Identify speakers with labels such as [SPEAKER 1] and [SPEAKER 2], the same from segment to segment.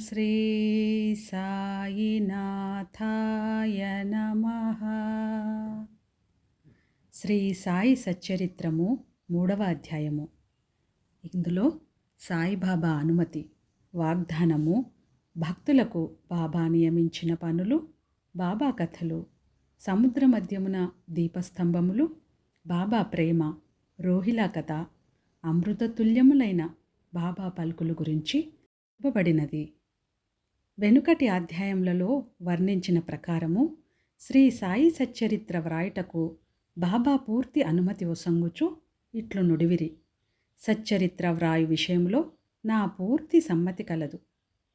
[SPEAKER 1] శ్రీ సాయినాథాయ నమ. శ్రీ సాయి సచ్చరిత్రము మూడవ అధ్యాయము. ఇందులో సాయిబాబా అనుమతి వాగ్దానము భక్తులకు బాబా నియమించిన పనులు బాబా కథలు సముద్ర మధ్యమున దీపస్తంభములు బాబా ప్రేమ రోహిలా కథ అమృతతుల్యములైన బాబా పలుకులు గురించి ఇవ్వబడినది వెనుకటి అధ్యాయములలో వర్ణించిన ప్రకారము శ్రీ సాయి సచ్చరిత్ర వ్రాయుటకు బాబా పూర్తి అనుమతి ఒసంగుచు ఇట్లు నుడివిరి. సచ్చరిత్ర వ్రాయు విషయంలో నా పూర్తి సమ్మతి కలదు.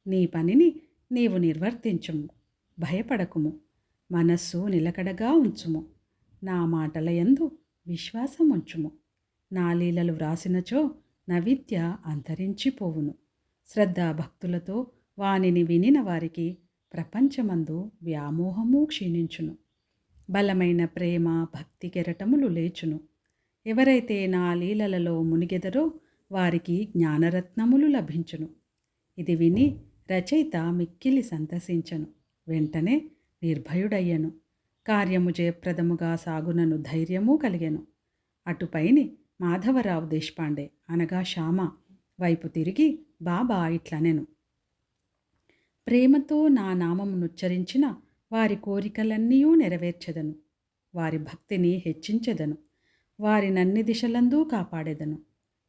[SPEAKER 1] నీ పనిని నీవు నిర్వర్తించుము భయపడకుము మనస్సు నిలకడగా ఉంచుము నా మాటల యందు విశ్వాసం ఉంచుము నా లీలలు వ్రాసినచో నా విద్య అంతరించిపోవును. శ్రద్ధాభక్తులతో వానిని వినిన వారికి ప్రపంచమందు వ్యామోహము క్షీణించును. బలమైన ప్రేమ భక్తి కెరటములు లేచును. ఎవరైతే నా లీలలలో మునిగెదరో వారికి జ్ఞానరత్నములు లభించును. ఇది విని రచయిత మిక్కిలి సంతసించను. వెంటనే నిర్భయుడయ్యను. కార్యము జయప్రదముగా సాగునను ధైర్యము కలిగెను. అటుపైని మాధవరావు దేశపాండే అనగా శ్యామ వైపు తిరిగి బాబా ఇట్లనెను. ప్రేమతో నా నామమునుచ్చరించిన వారి కోరికలన్నీ నెరవేర్చెదను. వారి భక్తిని హెచ్చించెదను. వారినన్ని దిశలందు కాపాడెదను.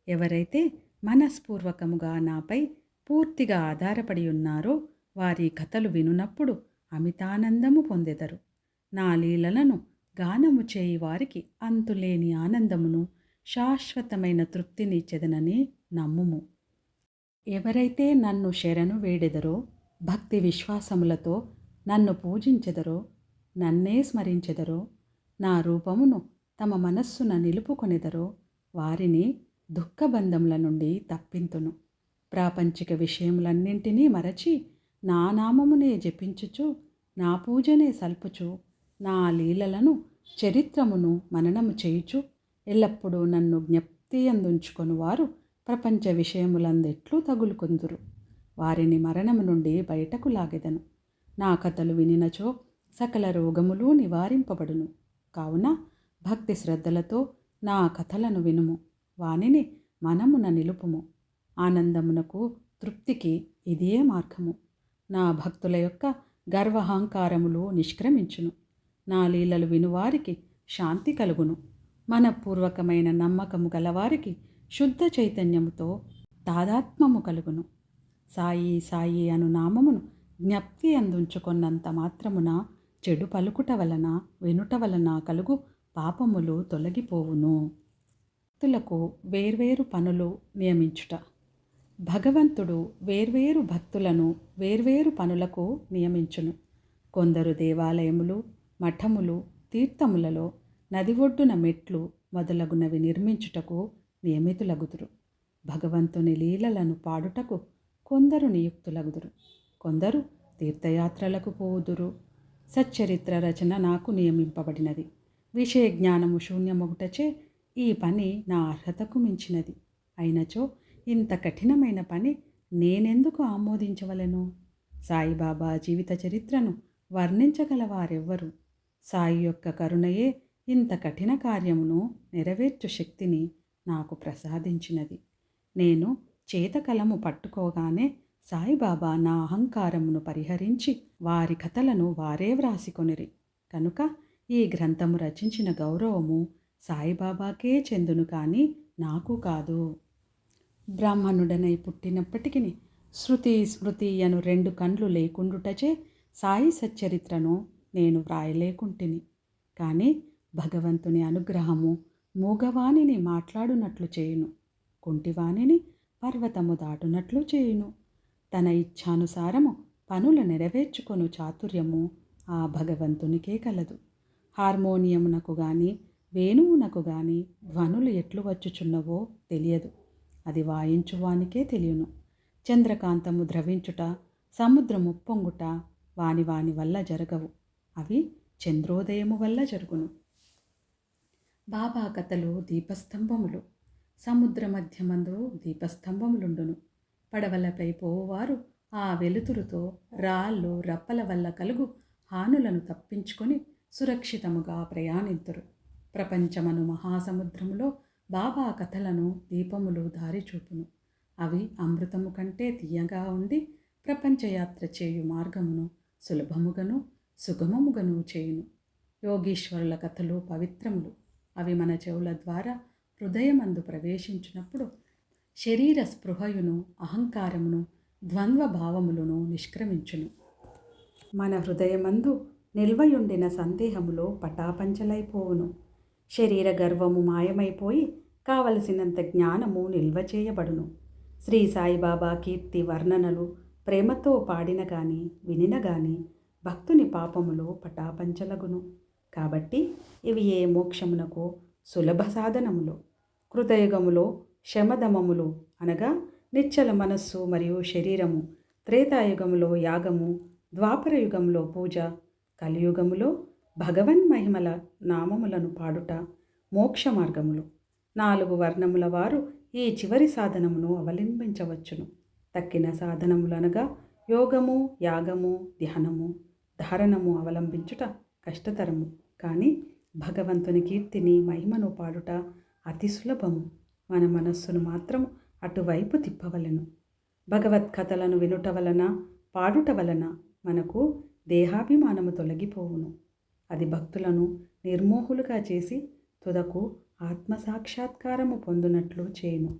[SPEAKER 1] ఎవరైతే మనస్పూర్వకముగా నాపై పూర్తిగా ఆధారపడి ఉన్నారో వారి కథలు వినునప్పుడు అమితానందము పొందెదరు. నా లీలలను గానము చేయి వారికి అంతులేని ఆనందమును శాశ్వతమైన తృప్తినిచ్చెదనని నమ్ముము. ఎవరైతే నన్ను శరణు వేడెదరో భక్తి విశ్వాసములతో నన్ను పూజించెదరో నన్నే స్మరించెదరో నా రూపమును తమ మనస్సున నిలుపుకొనెదరో వారిని దుఃఖబంధముల నుండి తప్పింతును. ప్రాపంచిక విషయములన్నింటినీ మరచి నా నామమునే జపించుచు నా పూజనే సల్పుచు నా లీలలను చరిత్రమును మననము చేయుచు ఎల్లప్పుడూ నన్ను జ్ఞప్తి అందుంచుకొని వారు ప్రపంచ విషయములందెట్లు తగులుకొందురు. వారిని మరణము నుండి బయటకు లాగెదను. నా కథలు వినినచో సకల రోగములు నివారింపబడును. కావున భక్తి శ్రద్ధలతో నా కథలను వినుము. వానిని మనమున నిలుపుము. ఆనందమునకు తృప్తికి ఇదే మార్గము. నా భక్తుల యొక్క గర్వహంకారములు నిష్క్రమించును. నా లీలలు వినువారికి శాంతి కలుగును. మనపూర్వకమైన నమ్మకము గలవారికి శుద్ధ చైతన్యముతో తాదాత్మము కలుగును. సాయి సాయి అను నామమును జ్ఞప్తి అందించుకున్నంత మాత్రమున చెడు పలుకుట వలన వినుట వలన కలుగు పాపములు తొలగిపోవును. భక్తులకు వేర్వేరు పనులు నియమించుట. భగవంతుడు వేర్వేరు భక్తులను వేర్వేరు పనులకు నియమించును. కొందరు దేవాలయములు మఠములు తీర్థములలో నది ఒడ్డున మెట్లు మొదలగునవి నిర్మించుటకు నియమితులగుదురు. భగవంతుని లీలలను పాడుటకు కొందరు నియుక్తులగుదురు. కొందరు తీర్థయాత్రలకు పోవుదురు. సచ్చరిత్ర రచన నాకు నియమింపబడినది. విషయ జ్ఞానము శూన్యమొగుటచే ఈ పని నా అర్హతకు మించినది. అయినచో ఇంత కఠినమైన పని నేనెందుకు ఆమోదించవలను? సాయిబాబా జీవిత చరిత్రను వర్ణించగలవారెవ్వరు సాయి యొక్క కరుణయే ఇంత కఠిన కార్యమును నెరవేర్చు శక్తిని నాకు ప్రసాదించినది. నేను చేతకలము పట్టుకోగానే సాయిబాబా నా అహంకారమును పరిహరించి వారి కథలను వారే వ్రాసికొనిరి. కనుక ఈ గ్రంథము రచించిన గౌరవము సాయిబాబాకే చెందును కానీ నాకు కాదు. బ్రాహ్మణుడనై పుట్టినప్పటికీ శృతి స్మృతి అను రెండు కండ్లు లేకుండుటచే సాయి సచ్చరిత్రను నేను వ్రాయలేకుంటిని. కానీ భగవంతుని అనుగ్రహము మూగవాణిని మాట్లాడునట్లు చేయును. కుంటివాణిని పర్వతము దాటునట్లు చేయును. తన ఇచ్ఛానుసారము పనులు నెరవేర్చుకొను చాతుర్యము ఆ భగవంతునికే కలదు. హార్మోనియమునకు గాని వేణువునకు గాని ధ్వనులు ఎట్లు వచ్చుచున్నవో తెలియదు. అది వాయించువానికే తెలియను. చంద్రకాంతము ద్రవించుట సముద్రము పొంగుట వాని వాని వల్ల జరగవు. అవి చంద్రోదయము వల్ల జరుగును. బాబా కథలు దీపస్తంభములు. సముద్ర మధ్యమందు దీపస్తంభములుండును. పడవలపై పోవారు ఆ వెలుతురుతో రాళ్ళు రప్పల వల్ల కలుగు హానులను తప్పించుకొని సురక్షితముగా ప్రయాణిద్దరు. ప్రపంచమను మహాసముద్రములో బాబా కథలను దీపములు దారి చూపును అవి అమృతము కంటే తీయగా ఉండి ప్రపంచయాత్ర చేయు మార్గమును సులభముగను సుగమముగను చేయును. యోగీశ్వరుల కథలు పవిత్రములు. అవి మన చెవుల ద్వారా హృదయమందు ప్రవేశించినప్పుడు శరీర స్పృహయును అహంకారమును ద్వంద్వ భావములను నిష్క్రమించును. మన హృదయమందు నిల్వయుండిన సందేహములో పటాపంచలైపోవును. శరీర గర్వము మాయమైపోయి కావలసినంత జ్ఞానము నిల్వ చేయబడును. శ్రీ సాయిబాబా కీర్తి వర్ణనలు ప్రేమతో పాడిన గాని వినిన గాని భక్తుని పాపములో పటాపంచలగును. కాబట్టి ఇవి ఏ మోక్షమునకు సులభ సాధనములు? కృతయుగములో శమదమములు అనగా నిశ్చల మనస్సు మరియు శరీరము త్రేతాయుగములో యాగము ద్వాపర యుగంలో పూజ కలియుగములో భగవన్ మహిమల నామములను పాడుట మోక్ష మార్గములు. నాలుగు వర్ణముల వారు ఈ చివరి సాధనమును అవలంబించవచ్చును. తక్కిన సాధనములనగా యోగము యాగము ధ్యానము ధారణము అవలంబించుట కష్టతరము. కానీ భగవంతుని కీర్తిని మహిమను పాడుట అతి సులభము. మన మనస్సును మాత్రం అటువైపు తిప్పవలెను. భగవత్కథలను వినుట వలన పాడుట వలన మనకు దేహాభిమానము తొలగిపోవును. అది భక్తులను నిర్మోహులుగా చేసి తుదకు ఆత్మసాక్షాత్కారము పొందునట్లు చేయును.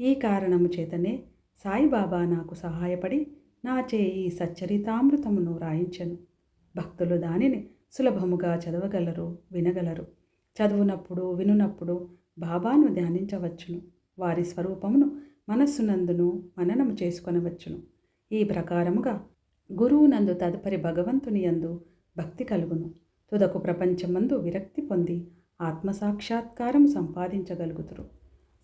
[SPEAKER 1] ఈ కారణము చేతనే సాయిబాబా నాకు సహాయపడి నాచే ఈ సచ్చరితామృతమును రాయించను. భక్తులు దానిని సులభముగా చదవగలరు వినగలరు. చదువునప్పుడు వినునప్పుడు బాబాను ధ్యానించవచ్చును. వారి స్వరూపమును మనస్సునందును మననము చేసుకొనవచ్చును. ఈ ప్రకారముగా గురువునందు తదుపరి భగవంతుని యందు భక్తి కలుగును. తుదకు ప్రపంచమందు విరక్తి పొంది ఆత్మసాక్షాత్కారం సంపాదించగలుగుతురు.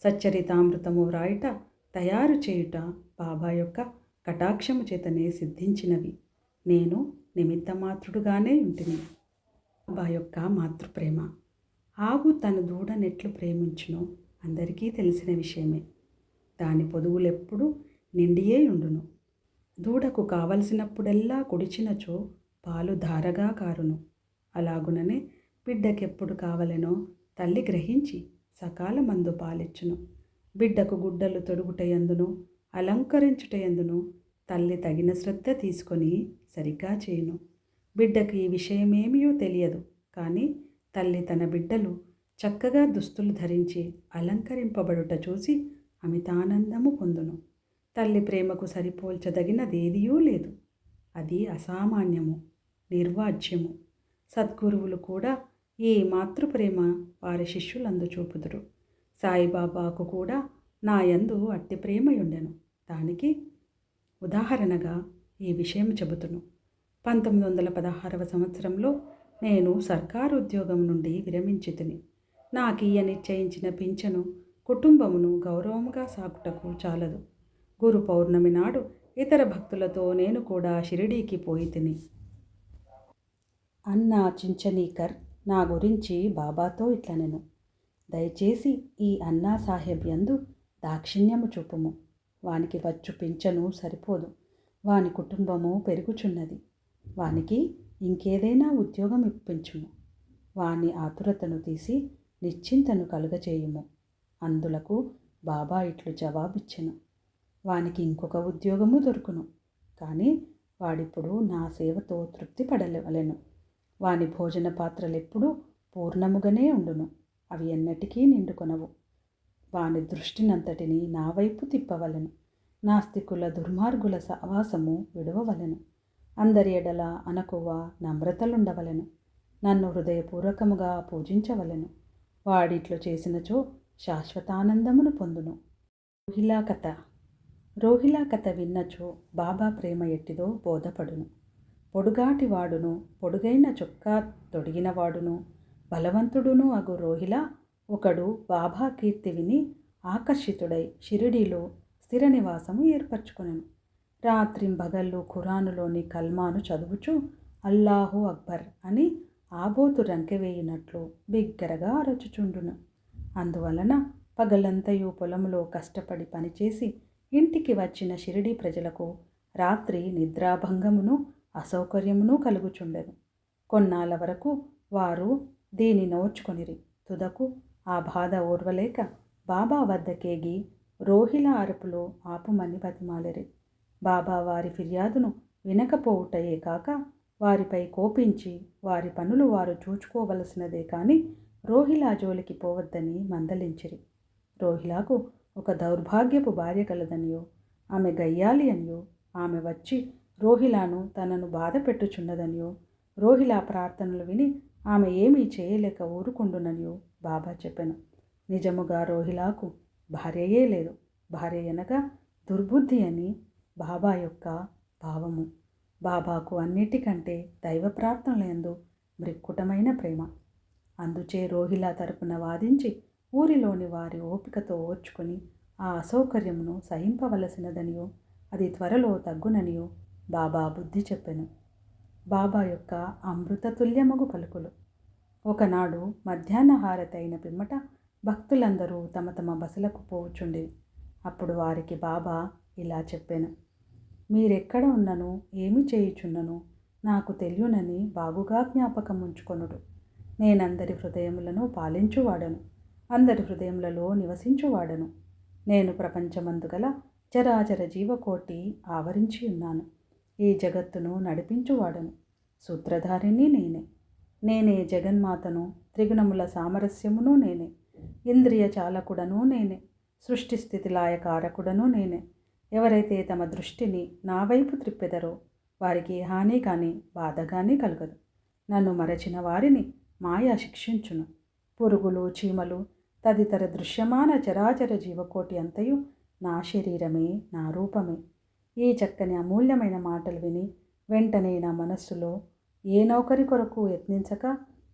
[SPEAKER 1] సచ్చరితామృతము వ్రాయుట తయారు చేయుట బాబా యొక్క కటాక్షము చేతనే సిద్ధించినవి. నేను నిమిత్తమాతృడుగానే ఉంటిని. బాబా యొక్క మాతృప్రేమ. ఆవు తన దూడనెట్లు ప్రేమించును. అందరికీ తెలిసిన విషయమే. దాని పొదువులెప్పుడు నిండియే ఉండును. దూడకు కావలసినప్పుడెల్లా కుడిచినచో పాలు ధారగా కారును. అలాగుననే బిడ్డకెప్పుడు కావలెనో తల్లి గ్రహించి సకాలమందు పాలిచ్చును. బిడ్డకు గుడ్డలు తొడుగుటయందును అలంకరించుటయందును తల్లి తగిన శ్రద్ధ తీసుకొని సరిగ్గా చేయును. బిడ్డకు ఈ విషయమేమీ తెలియదు కానీ తల్లి తన బిడ్డలు చక్కగా దుస్తులు ధరించి అలంకరింపబడుట చూసి అమితానందము పొందును. తల్లి ప్రేమకు సరిపోల్చదగినదేదియూ లేదు. అది అసామాన్యము నిర్వాజ్యము సద్గురువులు కూడా ఈ మాతృప్రేమ వారి శిష్యులందు చూపుదురు. సాయిబాబాకు కూడా నా యందు అట్టి ప్రేమయుండెను. దానికి ఉదాహరణగా ఈ విషయం చెబుతును. పంతొమ్మిది వందల పదహారవ సంవత్సరంలో నేను సర్కారు ఉద్యోగం నుండి విరమించితిని. నాకీయ నిశ్చయించిన పింఛను కుటుంబమును గౌరవముగా సాగుటకు చాలదు. గురు పౌర్ణమి నాడు ఇతర భక్తులతో నేను కూడా షిరిడీకి పోయి తిని అన్నా చించనీకర్ నా గురించి బాబాతో ఇట్లనెను దయచేసి ఈ అన్నా సాహెబ్ యందు దాక్షిణ్యము చూపుము. వానికి వచ్చు పింఛను సరిపోదు. వాని కుటుంబము పెరుగుచున్నది. వానికి ఇంకేదైనా ఉద్యోగం ఇప్పించుము. వాని ఆతురతను తీసి నిశ్చింతను కలుగచేయుము అందులకు బాబా ఇట్లు జవాబిచ్చెను. వానికి ఇంకొక ఉద్యోగము దొరుకును. కానీ వాడిప్పుడు నా సేవతో తృప్తి పడలేవలెను వాని భోజన పాత్రలెప్పుడూ పూర్ణముగానే ఉండును. అవి ఎన్నటికీ నిండుకొనవు. వాని దృష్టినంతటిని నా వైపు తిప్పవలెను. నాస్తికుల దుర్మార్గుల సహవాసము విడవవలెను. అందరి ఎడల అనకువ నమ్రతలుండవలెను నన్ను హృదయపూర్వకముగా పూజించవలెను. వాడిట్లో చేసినచో శాశ్వతానందమును పొందును. రోహిలా కథ రోహిలా కథ విన్నచో బాబా ప్రేమ ఎట్టిదో బోధపడును. పొడుగాటి వాడును పొడుగైన చొక్కా తొడిగినవాడును బలవంతుడును అగు రోహిలా ఒకడు బాబా కీర్తి విని ఆకర్షితుడై షిరిడీలో స్థిర నివాసము ఏర్పరచుకునను. రాత్రింబగళ్ళు ఖురానులోని కల్మాను చదువుచు అల్లాహు అక్బర్ అని ఆబోతు రంకెవేయినట్లు బిగ్గరగా అరచుచుండును. అందువలన పగలంతయు పొలంలో కష్టపడి పనిచేసి ఇంటికి వచ్చిన షిరిడీ ప్రజలకు రాత్రి నిద్రాభంగమును అసౌకర్యమును కలుగుచుండెను. కొన్నాళ్ళ వరకు వారు దీని నోచుకొనిరి. తుదకు ఆ బాధ ఓర్వలేక బాబా వద్దకేగి రోహిల అరుపులు ఆపుమని బతిమాలిరి. బాబా వారి ఫిర్యాదును వినకపోవుటయే కాక వారిపై కోపించి వారి పనులు వారు చూచుకోవలసినదే కానీ రోహిలా జోలికి పోవద్దని మందలించిరి. రోహిలాకు ఒక దౌర్భాగ్యపు భార్య కలదనియో ఆమె గయ్యాలి అనియో ఆమె వచ్చి రోహిలాను తనను బాధ పెట్టుచున్నదనియో రోహిలా ప్రార్థనలు విని ఆమె ఏమీ చేయలేక ఊరుకుండుననియో బాబా చెప్పెను. నిజముగా రోహిలాకు భార్యయే లేదు. భార్య అనగా దుర్బుద్ధి అని బాబా యొక్క భావము. బాబాకు అన్నిటికంటే దైవ ప్రార్థనలందు మృక్కుటమైన ప్రేమ. అందుచే రోహిలా తరపున వాదించి ఊరిలోని వారి ఓపికతో ఓర్చుకుని ఆ అసౌకర్యమును సహింపవలసినదనియో అది త్వరలో తగ్గుననియో బాబా బుద్ధి చెప్పెను. బాబా యొక్క అమృతతుల్యమగు పలుకులు. ఒకనాడు మధ్యాహ్న హారతి అయిన పిమ్మట భక్తులందరూ తమ తమ బసలకు పోవచ్చుండేవి అప్పుడు వారికి బాబా ఇలా చెప్పాను. మీరెక్కడ ఉన్నను? ఏమి చేయుచున్నను? నాకు తెలియనని బాగుగా జ్ఞాపకం ఉంచుకొనుడు. నేనందరి హృదయములను పాలించువాడను. అందరి హృదయములలో నివసించువాడను. నేను ప్రపంచమందు గల చరాచర జీవకోటి ఆవరించి ఉన్నాను. ఈ జగత్తును నడిపించువాడను. సూత్రధారిని నేనే. నేనే జగన్మాతను త్రిగుణముల సామరస్యమును నేనే. ఇంద్రియ చాలకుడను నేనే. సృష్టి స్థితి లాయకారకుడను నేనే. ఎవరైతే తమ దృష్టిని నా వైపు త్రిప్పెదరో వారికి హాని కానీ బాధ కానీ కలగదు. నన్ను మరచిన వారిని మాయా శిక్షించును. పురుగులు చీమలు తదితర దృశ్యమాన చరాచర జీవకోటి అంతయు నా శరీరమే నా రూపమే. ఈ చక్కని అమూల్యమైన మాటలు విని వెంటనే నా మనస్సులో ఏ నౌకరి కొరకు యత్నించక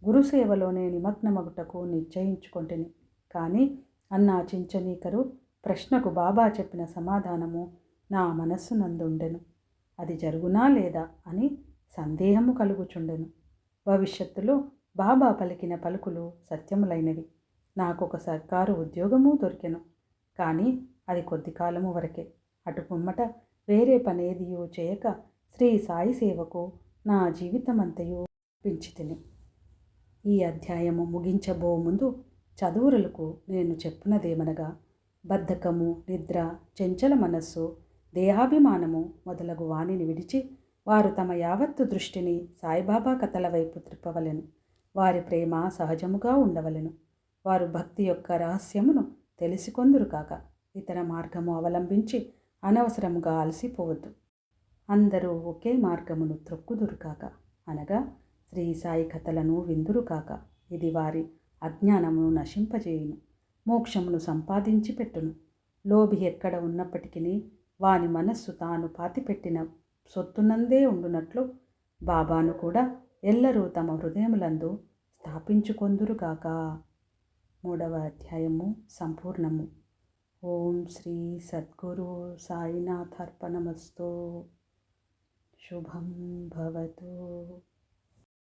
[SPEAKER 1] గురుసేవలోనే నిమగ్నమగుటకు నిశ్చయించుకొంటిని. కానీ అన్నా చించనీకరు ప్రశ్నకు బాబా చెప్పిన సమాధానము నా మనస్సు నందుండెను అది జరుగునా లేదా అని సందేహము కలుగుచుండెను. భవిష్యత్తులో బాబా పలికిన పలుకులు సత్యములైనవి. నాకు ఒక సర్కారు ఉద్యోగము దొరికెను. కానీ అది కొద్ది కాలము వరకే. అటు పొమ్మట వేరే పనేదియో చేయక శ్రీ సాయి సేవకు నా జీవితమంతయు పెంచితిని. ఈ అధ్యాయము ముగించబో ముందు చదువురులకు నేను చెప్పునదేమనగా బద్ధకము నిద్ర చెంచల మనస్సు దేహాభిమానము మొదలగు వాణిని విడిచి వారు తమ యావత్తు దృష్టిని సాయిబాబా కథల వైపు త్రిప్పవలెను. వారి ప్రేమ సహజముగా ఉండవలెను. వారు భక్తి యొక్క రహస్యమును తెలిసికొందురు కాక ఇతర మార్గము అవలంబించి అనవసరముగా అలసిపోవద్దు. అందరూ ఒకే మార్గమును త్రొక్కుదురు కాక అనగా శ్రీ సాయి కథలను విందురు కాక ఇది వారి అజ్ఞానమును నశింపజేయును. మోక్షమును సంపాదించి పెట్టును. లోభి ఎక్కడ ఉన్నప్పటికీ వాని మనస్సు తాను పాతిపెట్టిన సొత్తునందే ఉండునట్లు బాబాను కూడా ఎల్లరూ తమ హృదయములందు స్థాపించుకొందురుగాక. మూడవ అధ్యాయము సంపూర్ణము. ఓం శ్రీ సద్గురు సాయినాథార్పణమస్తు. శుభం భవతు.